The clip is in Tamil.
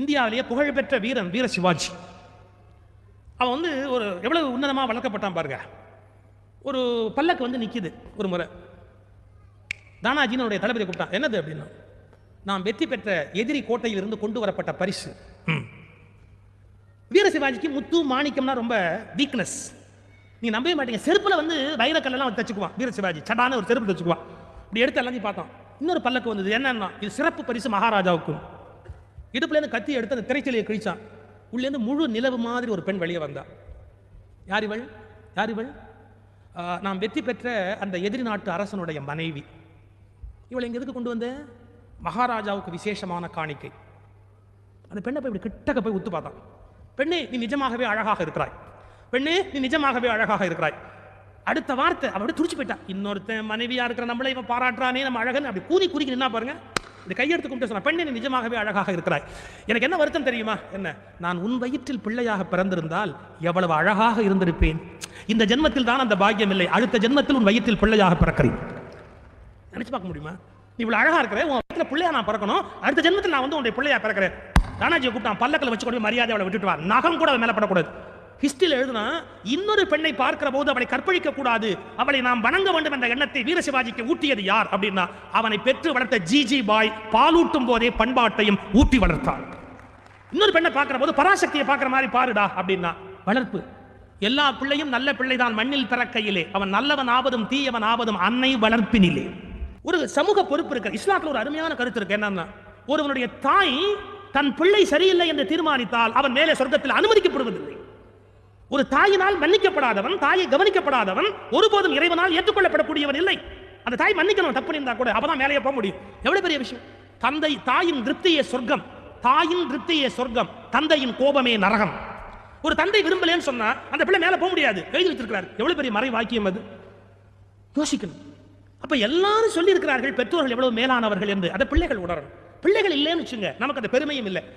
இந்தியாவிலேயே புகழ்பெற்ற வீரன் வீர சிவாஜி. அவன் வந்து ஒரு எவ்வளவு உன்னதமாக வளர்க்கப்பட்டான் பாருங்க. ஒரு பல்லக்கு வந்து நிற்கிது ஒரு முறை. தானாஜின்னு அவருடைய தளபதி கூப்பிட்டான் என்னது? அப்படின்னா. நாம் வெற்றி பெற்ற எதிரி கோட்டையிலிருந்து கொண்டு வரப்பட்ட பரிசு. வீர சிவாஜிக்கு முத்து மாணிக்கம்னா ரொம்ப வீக்னஸ் நீ நம்பவே மாட்டீங்க. செருப்புல வந்து வைரக்கல்லாம் தச்சுக்குவான் வீர சிவாஜி. சடான ஒரு செருப்பு தச்சுக்குவான் இப்படி எடுத்து எல்லாத்தையும் பார்த்தான். இன்னொரு பல்லக்கு வந்தது என்னன்னா இது சிறப்பு பரிசு மகாராஜாவுக்கு இடுப்புலேருந்து கத்தி எடுத்து அந்த திரைச்சலையை கிழிச்சான் உள்ளேருந்து முழு நிலவு மாதிரி ஒரு பெண் வெளியே வந்தா. யார் இவள்? யார் இவள்? நாம் வெற்றி பெற்ற அந்த எதிரி நாட்டு அரசனுடைய மனைவி. இவளை இங்க எதுக்கு கொண்டு வந்த? மகாராஜாவுக்கு விசேஷமான காணிக்கை. அந்த பெண்ணை போய் இப்படி கிட்டக்க போய் உத்து பார்த்தான். பெண்ணே நீ நிஜமாகவே அழகாக இருக்கிறாய். பெண்ணே நீ நிஜமாகவே அழகாக இருக்கிறாய். அடுத்த வார்த்தை அவ அப்படியே துடிச்சு போயிட்டா. இன்னொருத்தன் மனைவியா இருக்கிற நம்மளை இவன் பாராட்டுறானே நம்ம அழகன். அப்படி கூறி குறிக்கி நின்னா பாருங்க. இந்த கையெடுத்து கும்பிட்டு சொன்ன பெண்ணை நீ நிஜமாகவே அழகாக இருக்கிறாய். எனக்கு என்ன வருத்தம் தெரியுமா? என்ன? நான் உன் வயிற்றில் பிள்ளையாக பிறந்திருந்தால் எவ்வளவு அழகாக இருந்திருப்பேன். இந்த ஜென்மத்தில் தான் அந்த பாக்கியம் இல்லை. அடுத்த ஜென்மத்தில் உன் வயிற்றில் பிள்ளையாக பிறக்கிறேன். நினைச்சு பார்க்க முடியுமா? நீ இவ்வளவு அழகா இருக்கிற உன் வயித்துல பிள்ளையா நான் பிறக்கணும். அடுத்த ஜென்மத்தில் நான் வந்து உன்னுடைய பிள்ளையா பிறக்கிறேன். தானாஜியை கூப்பிட்டான் பல்லக்கில் வச்சு கொண்டு மரியாதை அவளை விட்டுட்டு வா. நகம் கூட அவள் மேலே படக்கூடாது. ஹிஸ்டரியில் எழுதுனா இன்னொரு பெண்ணை பார்க்கிற போது அவளை கற்பழிக்க கூடாது அவளை நாம் வணங்க வேண்டும் என்ற எண்ணத்தை வீரசிவாஜிக்கு ஊட்டியது யார் அப்படின்னா அவனை பெற்று வளர்த்த ஜிஜி பாய் பாலூட்டும் போதே பண்பாட்டையும் ஊட்டி வளர்த்தான் இன்னொரு பெண்ணை பார்க்கிற போது பராசக்தியை பார்க்கிற மாதிரி பாருடா அப்படின்னா வளர்ப்பு. எல்லா பிள்ளையும் நல்ல பிள்ளைதான் மண்ணில் பிறக்கையிலே. அவன் நல்லவன் ஆவதும் தீயவன் ஆவதும் அன்னை வளர்ப்பினிலே. ஒரு சமூக பொறுப்பு இருக்கு. இஸ்லாத்துல ஒரு அருமையான கருத்து இருக்கு. என்னன்னா ஒருவனுடைய தாய் தன் பிள்ளை சரியில்லை என்று தீர்மானித்தால் அவன் மேலே சொர்க்கத்தில் அனுமதிக்கப்படுவதில்லை. ஒரு தாயினால் மன்னிக்கப்படாதவன் தாயை கவனிக்கப்படாதவன் ஒருபோதும் இறைவனால் ஏற்றுக்கொள்ளப்படக்கூடியவன் இல்லை. அந்த தாய் மன்னிக்கணும் தப்பு இருந்தா கூட அப்பதான் மேலேயே போக முடியும். எவ்வளவு பெரிய விஷயம்? தந்தை தாயின் திருப்தியே சொர்க்கம். தாயின் திருப்தியே சொர்க்கம். தந்தையின் கோபமே நரகம். ஒரு தந்தை விரும்பலேன்னு சொன்னா அந்த பிள்ளை மேல போக முடியாது. எழுதி வச்சிருக்கிறார். எவ்வளவு பெரிய மறை வாக்கியம் அது? யோசிக்கணும். அப்ப எல்லாரும் சொல்லி இருக்கிறார்கள் பெற்றோர்கள் எவ்வளவு மேலானவர்கள் என்று. அதை பிள்ளைகள் உணரணும். பிள்ளைகள் இல்லைன்னு வச்சுங்க நமக்கு அந்த பெருமையும் இல்லை.